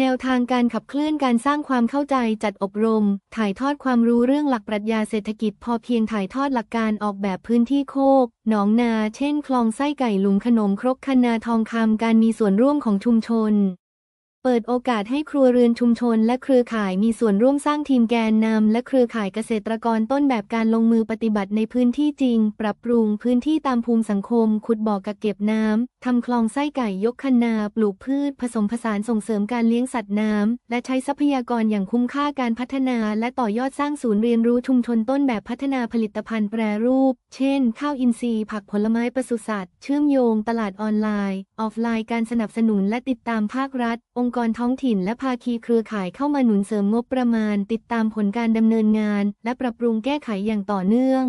แนวทางการขับเคลื่อนการสร้างความเข้าใจจัดอบรม ถ่ายทอดความรู้เรื่องหลักปรัชญาเศรษฐกิจพอเพียงถ่ายทอดหลักการออกแบบพื้นที่โคก หนองนา เช่น คลองไส้ไก่หลุมขนมครกคนาทองคำการมีส่วนร่วมของชุมชน เปิดโอกาสให้ครัวเรือนชุมชนและเครือข่ายมีส่วนร่วมสร้างทีมแกนนำและเครือข่ายเกษตรกรต้นแบบการลงมือปฏิบัติในพื้นที่จริง ปรับปรุงพื้นที่ตามภูมิสังคม ขุดบ่อกักเก็บน้ำ ทำคลองไส้ไก่ยกคันนา ปลูกพืช ผสมผสานส่งเสริมการเลี้ยงสัตว์น้ำ และใช้ทรัพยากรอย่างคุ้มค่าการพัฒนา และต่อยอดสร้างศูนย์เรียนรู้ชุมชนต้นแบบพัฒนาผลิตภัณฑ์แปรรูป เช่น ข้าวอินทรีย์ ผักผลไม้ปศุสัตว์ เชื่อมโยง ตลาดออนไลน์ ออฟไลน์ การสนับสนุนและติดตามภาครัฐ องค์กรท้องถิ่นและภาคีเครือข่ายเข้ามาหนุนเสริมงบประมาณ ติดตามผลการดำเนินงาน และปรับปรุงแก้ไขอย่างต่อเนื่อง